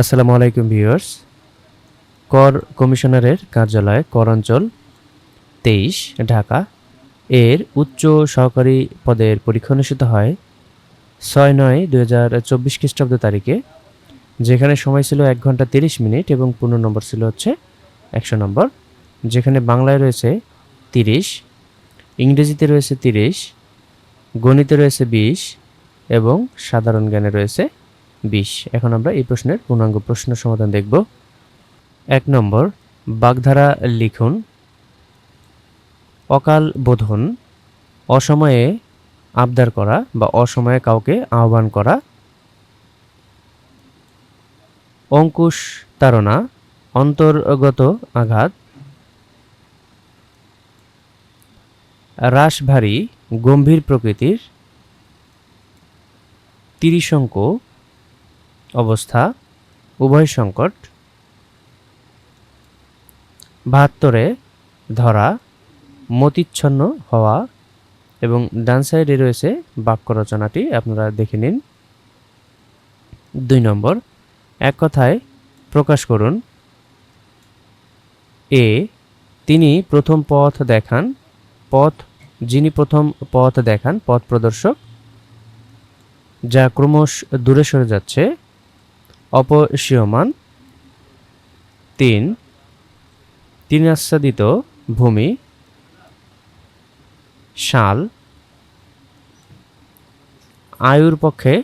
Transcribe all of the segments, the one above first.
আসসালামু আলাইকুম ভিউয়ার্স। কর কমিশনারের কার্যালয় কর অঞ্চল তেইশ, ঢাকা। এর উচ্চ সহকারী পদের পরীক্ষা অনুষ্ঠিত হয় ছয় নয় দু হাজার চব্বিশ খ্রিস্টাব্দ তারিখে, যেখানে সময় ছিল এক ঘণ্টা তিরিশ মিনিট এবং পূর্ণ নম্বর ছিল হচ্ছে একশো নম্বর। যেখানে বাংলায় রয়েছে তিরিশ, ইংরেজিতে রয়েছে তিরিশ, গণিতে রয়েছে বিশ এবং সাধারণ জ্ঞানে রয়েছে বিশ। এখন আমরা এই প্রশ্নের পূর্ণাঙ্গ প্রশ্ন সমাধান দেখব। এক নম্বর, বাগধারা লিখুন, অকাল বোধন, অসময়ে আবদার করা বা অসময়ে কাউকে আহ্বান করা, অঙ্কুশ তাড়না, অন্তর্গত আঘাত, রাশভারী গম্ভীর প্রকৃতির, তিরিশঙ্ক অবস্থা, উভয় সংকট। বাহাত্তরে, ধরা, মতিচ্ছন্ন হওয়া এবং ডান সাইডে রয়েছে বাক্য রচনাটি, আপনারা দেখে নিন। দুই নম্বর, এক কথায় প্রকাশ করুন। এ, তিনি প্রথম পথ দেখান, পথ, যিনি প্রথম পথ দেখান, পথ প্রদর্শক, যা ক্রমশ দূরে সরে যাচ্ছে। অপসীয়মান তিন, তিনি আচ্ছাদিত ভূমি। শাল আয়ুর পক্ষে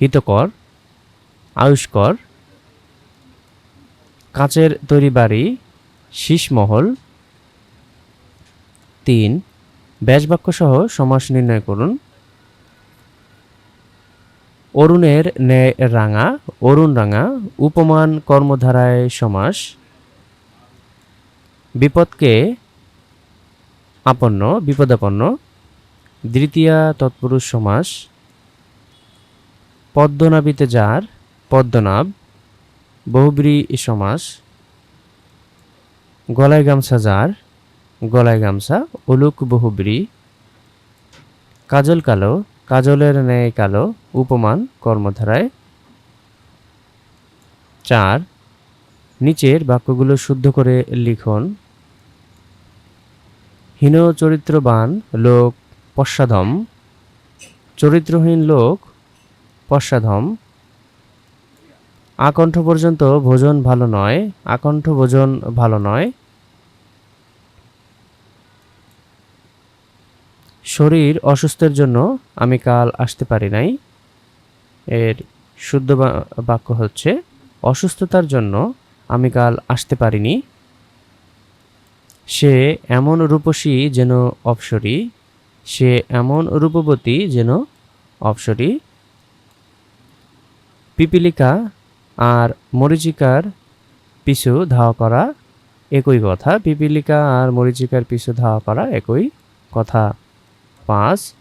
হিতকর, আয়ুষ্কর। কাচের তৈরি বাড়ি, শীষমহল। তিন ব্যাসবাক্য সহ সমাস নির্ণয় করুন। অরুণের ন্যায় রাঙা, অরুণ রাঙা, উপমান কর্মধারায় সমাস। বিপদকে আপন্ন, বিপদাপন্ন। দ্বিতীয়া তৎপুরুষ সমাস। পদ্মনাবিতে যার, পদ্মনাভ। বহুব্রী সমাস। গলায় গামছা যার, গলায় গামছা, অলুক বহুব্রী। কাজল কালো কাজলের ন্যায় কালো উপমান কর্মধারায়। চার, নিচের বাক্যগুলো শুদ্ধ করে লিখুন। হীন চরিত্রবান লোক পশ্চাধম চরিত্রহীন লোক পশ্চাধম আকণ্ঠ পর্যন্ত ভোজন ভালো নয়, আকণ্ঠ ভোজন ভালো নয়। শরীর অসুস্থের জন্য আমি কাল আসতে পারি নাই। এর শুদ্ধ বাক্য হচ্ছে, অসুস্থতার জন্য আমি কাল আসতে পারিনি। সে এমন রূপসী যেন অপসরী, সে এমন রূপবতী যেন অপসরী। পিপিলিকা আর মরিচিকার পিছু ধাওয়া করা একই কথা। পিপিলিকা আর মরিচিকার পিছু ধাওয়া করা একই কথা। পাঁচ,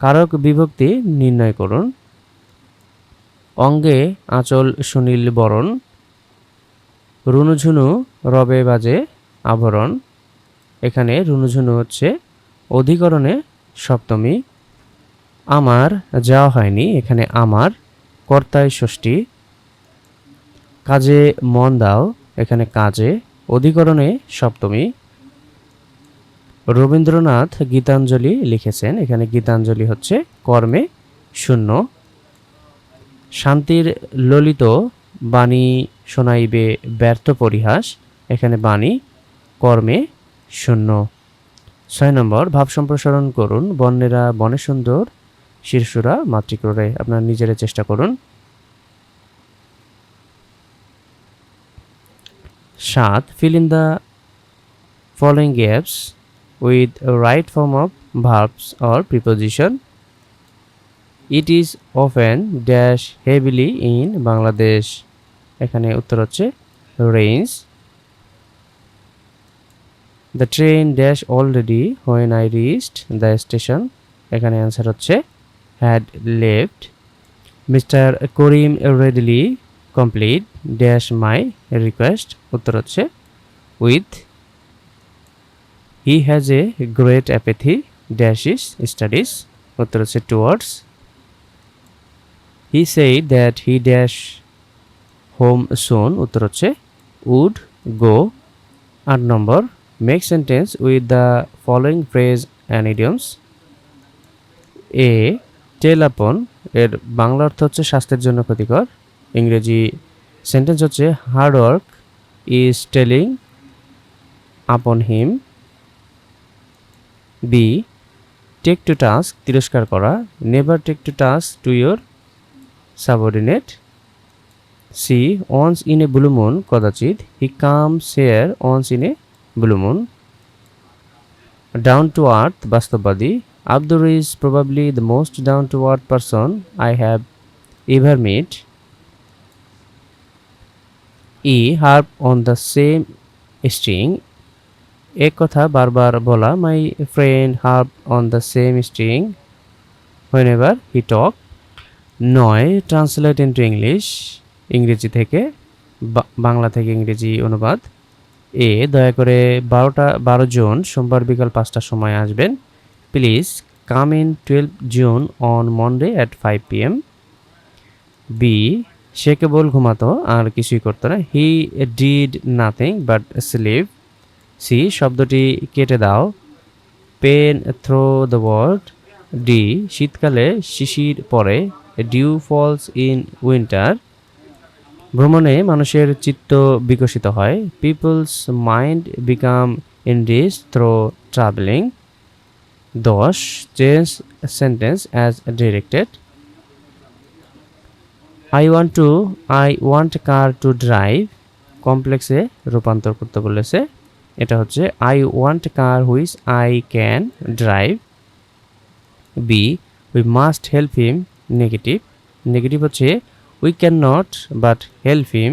কারক বিভক্তি নির্ণয় করুন। অঙ্গে আঁচল সুনীল বরণ। রুনুঝুনু রবে বাজে আভরণ এখানে রুনুঝুনু হচ্ছে অধিকরণে সপ্তমী। আমার যাওয়া হয়নি, এখানে আমার, কর্তায় ষষ্ঠী। কাজে মন দাও, এখানে কাজে অধিকরণে সপ্তমী। রবীন্দ্রনাথ গীতাঞ্জলি লিখেছেন। এখানে গীতাঞ্জলি হচ্ছে কর্মে শূন্য। শান্তির ললিত বাণী শোনাইবে ব্যর্থ পরিহাস। এখানে বাণী কর্মে শূন্য। ছয় নম্বর, ভাব সম্প্রসারণ করুন। বন্যেরা বনে সুন্দর শীর্ষরা মাতৃক্রোড়ে। আপনার নিজেরা চেষ্টা করুন। সাত fill in the following gaps with right form of verbs or preposition it is often dash heavily in Bangladesh এখানে উত্তর হচ্ছে rains the train dash already when I reached the station এখানে অ্যান্সার হচ্ছে had left mister Karim readily complete dash my request উত্তর হচ্ছে with he has a great apathy dash his studies উত্তর হচ্ছে towards he said that he dash home soon উত্তর হচ্ছে would go আট নম্বর make sentence with the following phrase and idioms A tell upon এর বাংলা অর্থ হচ্ছে স্বাস্থ্যের জন্য ক্ষতিকর। ইংরেজি সেন্টেন্স হচ্ছে hard work is telling upon him B take to task তিরস্কার করা never take to task to your subordinate C once in a blue moon কদাচিৎ he comes here once in a blue moon down to earth বাস্তববাদী Abdur is probably the most down to earth person I have ever met E harp on the same string এক কথা বারবার বলা my friend harp on the same string whenever he talk নয় translate into English ইংরেজি থেকে বাংলা থেকে ইংরেজি অনুবাদ। এ, দয়া করে বারোটা, বারো জুন, সোমবার বিকাল পাঁচটার সময় আসবেন। Please come in twelve June on Monday at five P M B সে কেবল ঘুমাতো, আর কিছুই করতো না। He did nothing but sleep C, শব্দটি কেটে দাও। Pen through the word D শীতকালে শিশির পরে ডিউ ফলস ইন উইন্টার ভ্রমণে মানুষের চিত্ত বিকশিত হয় পিপলস মাইন্ড বিকাম ইন্ডিস থ্রো ট্রাভেলিং দশ change sentence as directed I want to I want car to drive কমপ্লেক্সে রূপান্তর করতে বলেছে। এটা হচ্ছে I want car which I can drive B we must help him negative negative হচ্ছে we can not but help him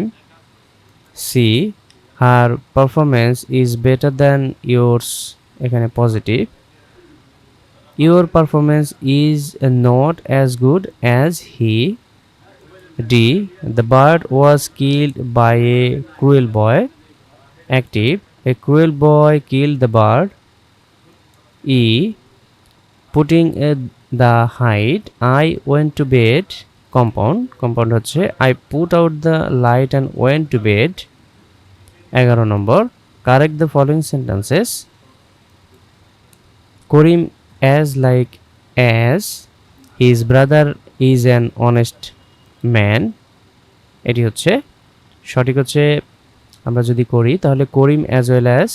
C her performance is better than yours এখানে positive your performance is not as good as he D the bird was killed by a cruel boy active a cruel boy killed the bird E putting the light I went to bed compound compound হচ্ছে I put out the light and went to bed এগারো নম্বর correct the following sentences Karim as like as his brother is an honest man এটি হচ্ছে, সঠিক হচ্ছে আমরা যদি করি, তাহলে Karim as well as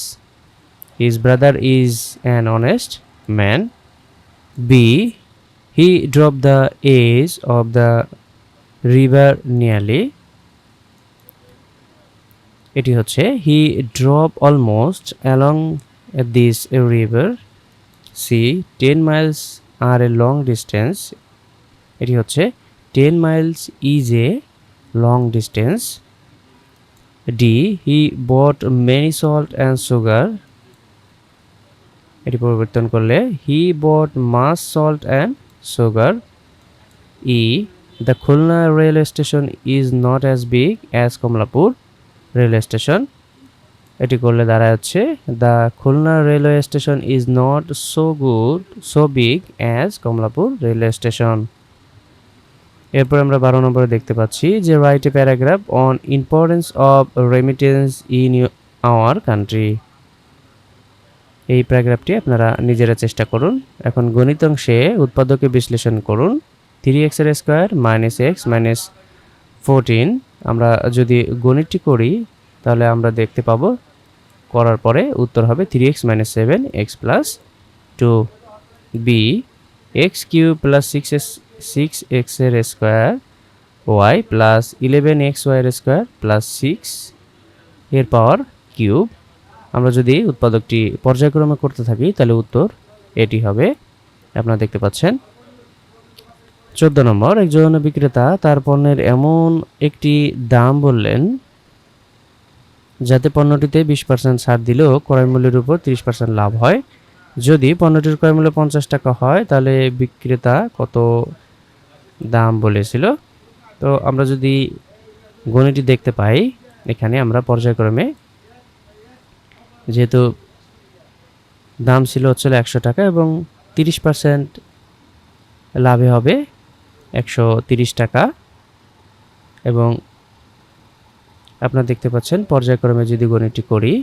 his brother is an honest man B he drop the edge of the river nearly এটি হচ্ছে he drop almost along this river C ten miles are a long distance এটি হচ্ছে ten miles is a long distance D he bought many salt and sugar এটি পরিবর্তন করলে he bought much salt and sugar E the Khulna railway station is not as big as Kamalapur railway station এটি করলে দাঁড়ায় হচ্ছে the Khulna railway station is not so good so big as Kamalapur railway station এরপর আমরা বারো নম্বরে দেখতে পাচ্ছি যে write a paragraph on importance of remittance in our country এই প্যারাগ্রাফটি আপনারা নিজেরা চেষ্টা করুন। এখন গণিত অংশে উৎপাদকে বিশ্লেষণ করুন। থ্রি এক্সের square minus x minus fourteen আমরা যদি গণিতটি করি, তাহলে আমরা দেখতে পাবো, করার পরে উত্তর হবে three x minus seven x plus two b x q plus six s six এক্সের square y plus eleven x ওয়াইয়ের স্কোয়ার প্লাস সিক্স এর পাওয়ার কিউব আমরা যদি উৎপাদকটি পর্যায়ক্রমে করতে থাকি, তাহলে উত্তর এটি হবে, আপনারা দেখতে পাচ্ছেন, চোদ্দ নম্বর। একজন বিক্রেতা তার পণ্যের এমন একটি দাম বললেন, যাতে পণ্যটিতে বিশ পার্সেন্ট ছাড় দিলেও ক্রয় মূল্যের উপর তিরিশ পার্সেন্ট লাভ হয়। যদি পণ্যটির ক্রয় মূল্য পঞ্চাশ টাকা হয়, তাহলে বিক্রেতা কত দাম বলেছিল। তো আমরা যদি গণিটি দেখতে পাই, এখানে আমরা পর্যায়ক্রমে যেহেতু দাম ছিল হচ্ছে একশো টাকা এবং তিরিশ পার্সেন্ট লাভে হবে একশো তিরিশ টাকা এবং আপনারা দেখতে পাচ্ছেন পর্যায়ক্রমে যদি গণিতটি করি,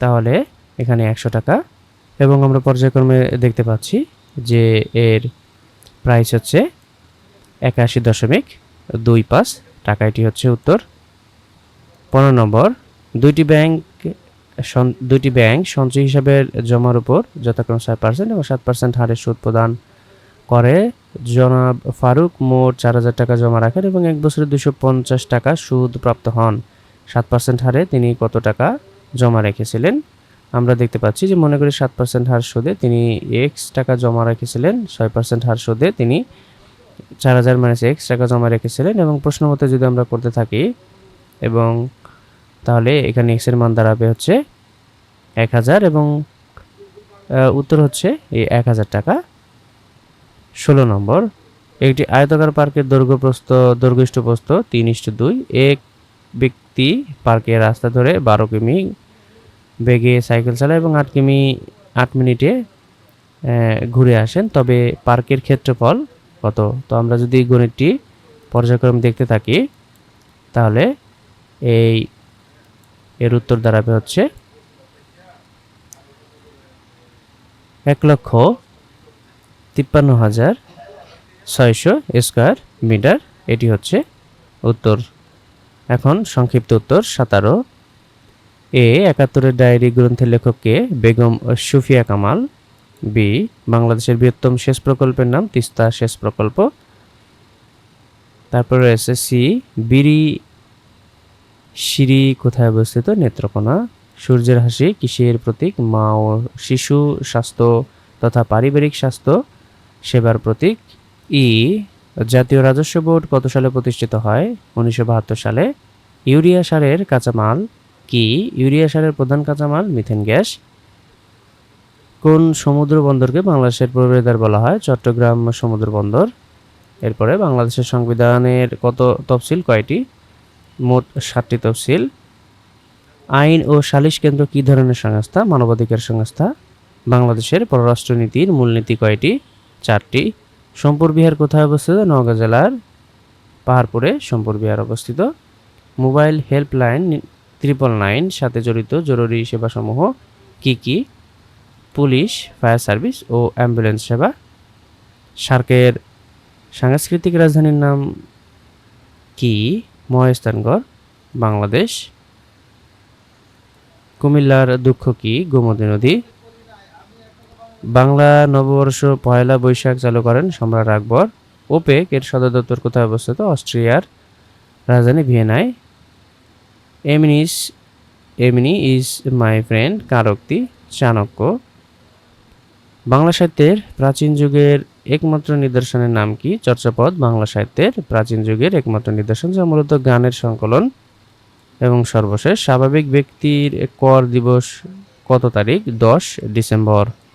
তাহলে এখানে একশো টাকা এবং আমরা পর্যায়ক্রমে দেখতে পাচ্ছি যে এর প্রাইস হচ্ছে একাশি দশমিক দুই পাঁচ। টাকা এটি হচ্ছে উত্তর। পনেরো নম্বর, দুইটি ব্যাংক দুইটি ব্যাংক সঞ্চয় হিসাবের জমার উপর যথাক্রমে ছয় পার্সেন্ট এবং সাত পার্সেন্ট হারে সুদ প্রদান করে। জনাব ফারুক মোট চার হাজার টাকা জমা রাখেন এবং এক বছরে দুশো পঞ্চাশ টাকা সুদ প্রাপ্ত হন। সাত পার্সেন্ট হারে তিনি কত টাকা জমা রেখেছিলেন? আমরা দেখতে পাচ্ছি যে মনে করি সাত পার্সেন্ট হার সুদে তিনি এক্স টাকা জমা রেখেছিলেন, ছয় পার্সেন্ট হার সুদে তিনি চার হাজার মাইনাস এক্স টাকা জমা রেখেছিলেন এবং প্রশ্ন মতে যদি আমরা করতে থাকি এবং তাহলে এখানে এক্সের মান দাঁড়াবে হচ্ছে এক হাজার এবং উত্তর হচ্ছে এই এক হাজার টাকা। ষোলো নম্বর, একটি আয়তাকার পার্কের দৈর্ঘ্য প্রস্থ দৈর্ঘ্য প্রস্থ তিন ইস্টু দুই। এক ব্যক্তি পার্কের রাস্তা ধরে বারো কিমি বেগে সাইকেল চালায় এবং আট কিমি, আট মিনিটে ঘুরে আসেন। তবে পার্কের ক্ষেত্রফল কত? তো আমরা যদি গণিতটি পর্যায়ক্রম দেখতে থাকি, তাহলে এই এর উত্তর দাঁড়াবে হচ্ছে এক লক্ষ তিপ্পান্ন হাজার ছয়শো স্কোয়ার মিটার। এটি হচ্ছে উত্তর। এখন সংক্ষিপ্ত উত্তর, সাতারো। এ একাত্তরের ডায়েরি গ্রন্থের লেখককে বেগম সুফিয়া কামাল, বি, বাংলাদেশের বৃহত্তম সেচ প্রকল্পের নাম তিস্তা সেচ প্রকল্প। তারপরে রয়েছে সি, বিড়ি সিঁড়ি কোথায় অবস্থিত? নেত্রকোনা। সূর্যের হাসি, কিসের প্রতীক? মা ও শিশু স্বাস্থ্য তথা পারিবারিক স্বাস্থ্য সেবার প্রতীক। ই, জাতীয় রাজস্ব বোর্ড কত সালে প্রতিষ্ঠিত হয়? উনিশশো বাহাত্তর সালে। ইউরিয়া সারের কাঁচামাল কি? ইউরিয়া সারের প্রধান কাঁচামাল, মিথেন গ্যাস। কোন সমুদ্র বন্দরকে বাংলাদেশের প্রবেশদ্বার বলা হয়? চট্টগ্রাম সমুদ্র বন্দর। এরপরে বাংলাদেশের সংবিধানের কত তফসিল? কয়টি? মোট সাতটি তফসিল। আইন ও সালিশ কেন্দ্র কী ধরনের সংস্থা? মানবাধিকার সংস্থা। বাংলাদেশের পররাষ্ট্রনীতির মূলনীতি কয়টি? চারটি। সম্পুর বিহার কোথায় অবস্থিত? নওগাঁ জেলার পাহাড়পুরে সম্পুর বিহার অবস্থিত। মোবাইল হেল্পলাইন ত্রিপল নাইন সাথে জড়িত জরুরি সেবাসমূহ কি কি? পুলিশ, ফায়ার সার্ভিস ও অ্যাম্বুলেন্স সেবা। সার্কের সাংস্কৃতিক রাজধানীর নাম কি? মহেস্তানগড় বাংলাদেশ। কুমিল্লার দুঃখ কি? গোমতী নদী। বাংলা নববর্ষ পয়লা বৈশাখ চালু করেন সম্রাট আকবর। ওপেক এর সদর দপ্তর কোথায় অবস্থিত? অস্ট্রিয়ার রাজধানী ভিয়েনায়। এমিনিস এমিনি ইজ মাই ফ্রেন্ড কারক্তি চাণক্য বাংলা সাহিত্যের প্রাচীন যুগের একমাত্র নিদর্শনের নাম কি? চর্চাপদ, বাংলা সাহিত্যের প্রাচীন যুগের একমাত্র নিদর্শন যা মূলত গানের সংকলন এবং সর্বশেষ স্বাভাবিক ব্যক্তির কর দিবস কত তারিখ? দশ ডিসেম্বর।